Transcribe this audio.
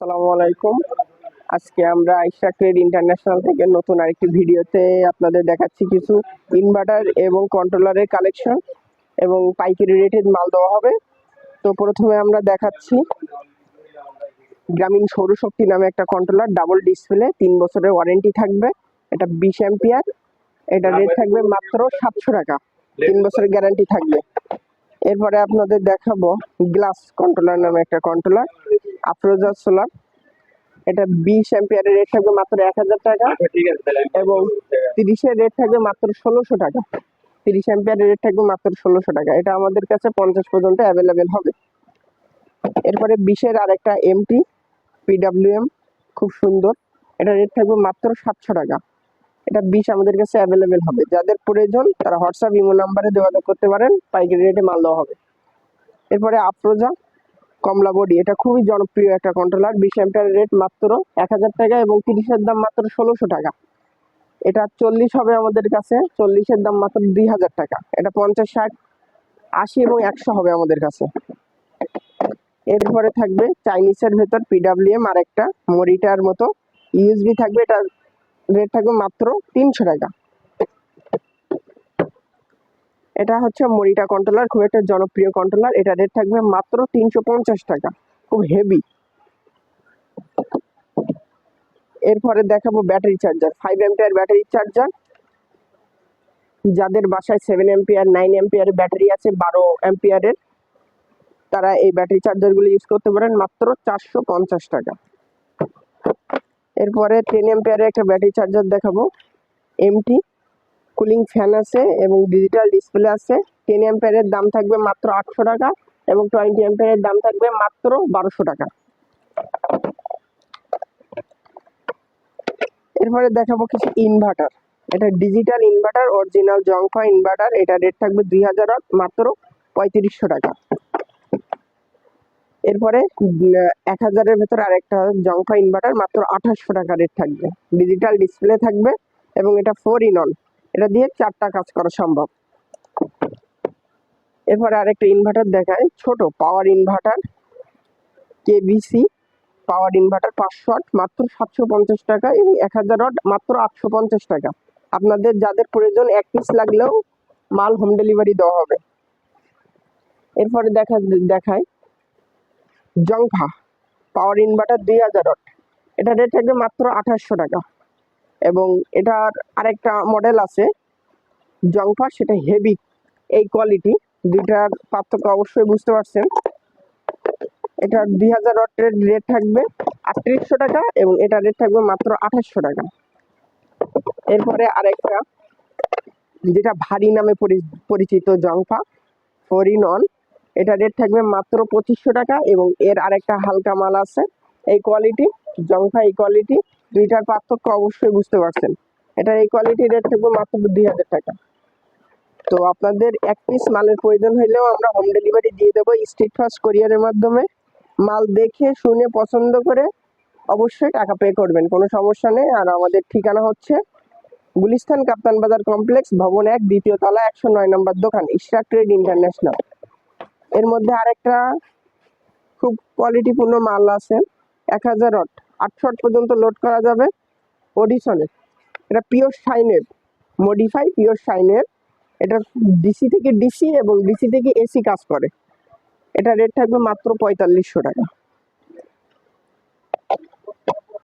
আসসালামু আলাইকুম। আজকে আমরা আইসা ট্রেড ইন্টারন্যাশনাল থেকে নতুন আরেকটি ভিডিওতে আপনাদের দেখাচ্ছি কিছু ইনভার্টার এবং কন্ট্রোলারের কালেকশন এবং পাইকারি রেটে মাল দেওয়া হবে। তো প্রথমে আমরা দেখাচ্ছি গ্রামীণ সৌরশক্তি নামে একটা কন্ট্রোলার ডাবল ডিসপ্লে তিন বছরের ওয়ারেন্টি থাকবে। এটা বিশ অ্যাম্পিয়ার এটা রেট থাকবে মাত্র সাতশো টাকা। তিন বছরের গ্যারান্টি থাকবে। এরপরে আপনাদের দেখাবো গ্লাস কন্ট্রোলার নামে একটা কন্ট্রোলার আফরোজা সোলার এটা বিশ অ্যাম্পিয়ারের রেট থাকবে মাত্র এক হাজার টাকা এবং তিরিশের রেট থাকবে মাত্র ষোলোশো টাকা। তিরিশ অ্যাম্পিয়ারের রেট থাকবে মাত্র ষোলোশো টাকা। এটা আমাদের কাছে পঞ্চাশ পর্যন্ত অ্যাভেলেবেল হবে। এরপরে বিশের আরেকটা এমটি পিডাব্লিউএম খুব সুন্দর। এটা রেট থাকবে মাত্র সাতশো টাকা। এটা বিশ আমাদের কাছে অ্যাভেলেবেল হবে। যাদের প্রয়োজন তারা হোয়াটসঅ্যাপ ইমো নাম্বারে যোগাযোগ করতে পারেন। পাইকারি রেটে মাল দেওয়া হবে। এরপরে আফরোজা। কমলা বডি। এটা খুবই জনপ্রিয় একটা কন্ট্রোলার বিশ অ্যাম্পিয়ার রেট মাত্র এক হাজার টাকা এবং তিরিশের দাম মাত্র ষোলোশো টাকা। এটা চল্লিশ হবে আমাদের কাছে, চল্লিশের দাম মাত্র দুই হাজার টাকা। এটা পঞ্চাশ, ষাট, আশি এবং একশো হবে আমাদের কাছে। এরপরে থাকবে চাইনিজের ভেতর পিডাব্লিউএম আর একটা মরিটার মতো। ইউএসবি থাকবে এটা রেট থাকবে মাত্র তিনশো টাকা। এটা হচ্ছে মরিটা কন্ট্রোলার খুব একটা জনপ্রিয় কন্ট্রোলার এটা রেট থাকবে মাত্র তিনশো পঞ্চাশ টাকা, খুব হেভি এরপরে দেখাবো battery charger five ampere battery charger যাদের বাসায় seven ampere nine ampere battery আছে, বারো এম্পিয়ারের তারা এই ব্যাটারি চার্জারগুলো ইউজ করতে পারেন মাত্র চারশো পঞ্চাশ টাকা। এরপরে টেন এম্পিয়ারের একটা ব্যাটারি চার্জার দেখাবো এমটি কুলিং ফ্যান আছে এবং ডিজিটাল ডিসপ্লে আছে। টেন অ্যাম্পিয়ারের দাম থাকবে মাত্র আটশো টাকা এবং টোয়েন্টি অ্যাম্পিয়ারের দাম থাকবে মাত্র বারোশো টাকা। এরপরে দেখাবো কিছু ইনভার্টার এটা ডিজিটাল ইনভার্টার অরিজিনাল জংফা ইনভার্টার এটা রেট থাকবে দুই হাজার মাত্র পঁয়ত্রিশশো টাকা। এরপরে এক হাজারের ভেতর আরেকটা জংফা ইনভার্টার মাত্র আঠাশশো টাকা রেট থাকবে। ডিজিটাল ডিসপ্লে থাকবে এবং এটা ফোর ইন অন এটা দিয়ে চারটা কাজ করা সম্ভব। এরপরে আরেকটা ইনভার্টার দেখায় ছোট power inverter KBC power inverter পাঁচশো আট, মাত্র সাতশো পঞ্চাশ টাকা এবং এক হাজার ওয়াট, মাত্র আটশো পঞ্চাশ টাকা। আপনাদের যাদের প্রয়োজন এক পিস লাগলেও মাল হোম ডেলিভারি দেওয়া হবে। এরপরে দেখা দেখায় জংফা পাওয়ার ইনভার্টার দুই হাজার ওয়াট। এটা রেট থাকবে মাত্র আঠাশশো টাকা। এবং এটার আরেকটা মডেল আছে। জংফা সেটা হেভি এই কোয়ালিটি দুইটার পার্থক্য অবশ্যই বুঝতে পারছেন। এটার দুই হাজার ওয়াটের রেট থাকবে আটত্রিশশো টাকা এবং এটা রেট থাকবে মাত্র আঠাশশো টাকা। এরপরে আরেকটা, যেটা ভারী নামে পরিচিত জংফা ফোর ইন অন এটা রেট থাকবে মাত্র পঁচিশশো টাকা এবং এর আরেকটা হালকা মাল আছে। এই কোয়ালিটি জংফা এই কোয়ালিটি দুইটার পার্থক্য অবশ্যই বুঝতে পারছেন। এটার এই কোয়ালিটি রেট থাকবে মাত্র দুই হাজার টাকা। তো আপনাদের এক পিস মালের প্রয়োজন হলেও আমরা হোম ডেলিভারি দিয়ে দেবো। স্ট্রিট ফাস্ট কোরিয়ারের মাধ্যমে মাল দেখে, শুনে, পছন্দ করে অবশ্যই টাকা পে করবেন। কোনো সমস্যা নেই। আর আমাদের ঠিকানা হচ্ছে গুলিস্তান কাপ্তান বাজার কমপ্লেক্স, ভবন এক, দ্বিতীয় তলা একশো নয় নম্বর দোকান ইশরাক ট্রেড ইন্টারন্যাশনাল এর মধ্যে আরেকটা খুব কোয়ালিটিপূর্ণ মাল আছে। এক হাজার আটশো ওয়াট পর্যন্ত লোড করা যাবে অডিশনে এটা পিওর শাইনের মডিফাই পিওর শাইনের এটা ডিসি থেকে ডিসি এবং ডিসি থেকে এসি কাজ করে। এটা রেট থাকবে মাত্র পঁয়তাল্লিশশো টাকা।